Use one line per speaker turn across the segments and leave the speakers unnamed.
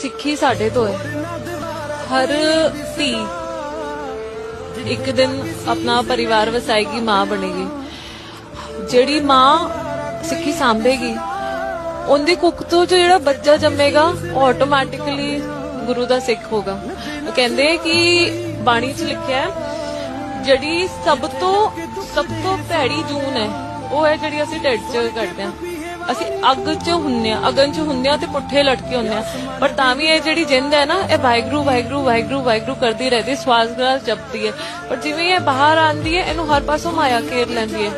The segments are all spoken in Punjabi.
ਸਿੱਖੀ ਸਾਡੇ ਤੋਂ ਹੈ। ਹਰ ਧੀ ਇੱਕ ਦਿਨ ਆਪਣਾ ਪਰਿਵਾਰ ਵਸਾਏਗੀ, ਮਾਂ ਬਣੇਗੀ। ਜਿਹੜੀ ਮਾਂ ਸਿੱਖੀ ਸਾਂਭੇਗੀ, ਉਹਦੀ ਕੁੱਖ ਤੋਂ ਜੋ ਜਿਹੜਾ ਬੱਚਾ ਜੰਮੇਗਾ, ਉਹ ਆਟੋਮੈਟਿਕਲੀ ਗੁਰੂ ਦਾ ਸਿੱਖ ਹੋਗਾ ਉਹ ਕਹਿੰਦੇ ਕਿ ਬਾਣੀ 'ਚ ਲਿਖਿਆ ਜਿਹੜੀ ਸਭ ਤੋਂ ਸਭ ਤੋਂ ਭੈੜੀ ਜੂਨ ਹੈ, ਉਹ ਹੈ ਜਿਹੜੀ ਅਸੀਂ ਢਿੱਡ 'ਚ ਕਰਦੇ ਹਾਂ। ਅਸੀਂ ਅੱਗ 'ਚ ਹੁੰਨੇ ਆ, ਅਗਨ 'ਚ ਹੁੰਨੇ ਆ ਤੇ ਪੁੱਠੇ ਲਟਕੇ ਹੁੰਨੇ ਆ। ਪਰ ਤਾਂ ਵੀ ਇਹ ਜਿਹੜੀ ਜਿੰਦ ਹੈ ਨਾ, ਇਹ ਵਾਹਿਗੁਰੂ ਵਾਹਿਗੁਰੂ ਵਾਹਿਗੁਰੂ ਵਾਹਿਗੁਰੂ ਕਰਦੀ ਰਹਿੰਦੀ ਸਵਾਸ ਜਪਦੀ ਹੈ। ਪਰ ਜਿਵੇਂ ਇਹ ਬਾਹਰ ਆਂਦੀ ਹੈ, ਇਹਨੂੰ ਹਰ ਪਾਸੋਂ ਮਾਇਆ ਘੇਰ ਲੈਂਦੀ ਹੈ।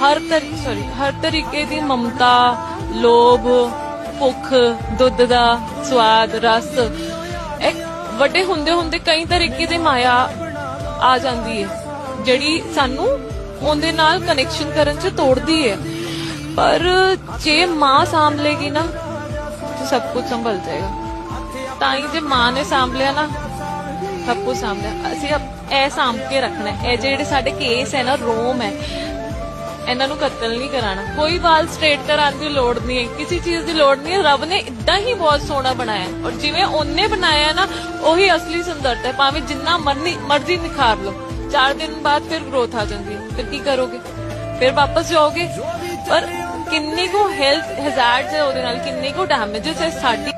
ਹਰ ਤਰੀ ਸੌਰੀ ਹਰ ਤਰੀਕੇ ਦੀ ਮਮਤਾ, ਲੋਭ, ਭੁੱਖ, ਦੁੱਧ ਦਾ ਸਵਾਦ, ਰਸ ਇੱਕ ਵੱਡੇ ਹੁੰਦੇ ਹੁੰਦੇ ਕਈ ਤਰੀਕੇ ਦੀ ਮਾਇਆ ਆ ਜਾਂਦੀ ਹੈ। ਜਿਹੜੀ ਸਾਨੂੰ ਉਹਦੇ ਨਾਲ ਕਨੈਕਸ਼ਨ ਕਰਨ ਚ ਤੋੜਦੀ ਹੈ। ਪਰ ਜੇ ਮਾਂ ਸਾਂਭ ਲੇਗੀ ਨਾ, ਤਾਂ ਸਭ ਕੁਝ ਸੰਭਲ ਜਾਏਗਾ। ਤਾਂ ਹੀ ਜੇ ਮਾਂ ਨੇ ਸਾਂਭ ਲਿਆ ਨਾ, ਸਭ ਕੁਝ ਸਾਂਭ ਲਿਆ ਅਸੀਂ ਇਹ ਸਾਂਭ ਕੇ ਰੱਖਣਾ ਇਹ ਜਿਹੜੇ ਸਾਡੇ ਕੇਸ ਹੈ ਨਾ, ਰੋਮ ਹੈ। ਇਹਨਾਂ ਨੂੰ ਕਤਲ ਨਹੀਂ ਕਰਾਣਾ ਕੋਈ ਵਾਲ ਸਟ੍ਰੇਟ ਕਰਾਉਣ ਦੀ ਲੋੜ ਨਹੀਂ ਹੈ। ਕਿਸੇ ਚੀਜ਼ ਦੀ ਲੋੜ ਨਹੀਂ ਹੈ। ਰੱਬ ਨੇ ਇਦਾਂ ਹੀ ਬਹੁਤ ਸੋਹਣਾ ਬਣਾਇਆ ਔਰ ਜਿਵੇਂ ਉਹਨੇ ਬਣਾਇਆ ਨਾ, ਉਹੀ ਅਸਲੀ ਸੁੰਦਰਤਾ ਹੈ। ਭਾਵੇਂ ਜਿੰਨਾ ਮਰਨੀ, ਮਰਜ਼ੀ ਨਿਖਾਰ ਲਓ। 4 ਦਿਨ ਬਾਅਦ ਫਿਰ ਗਰੋਥ ਆ ਜਾਂਦੀ ਹੈ। ਫਿਰ ਕੀ ਕਰੋਗੇ? ਫਿਰ ਵਾਪਸ ਜਾਓਗੇ? ਪਰ ਕੋ ਹੈਲਥ ਹਜ਼ਾਰਡਸ ਹੈ ਉਹਦੇ ਨਾਲ ਕਿੰਨੀ ਕੋ ਡੈਮੇजेस ਹੈ ਸਾਡੀ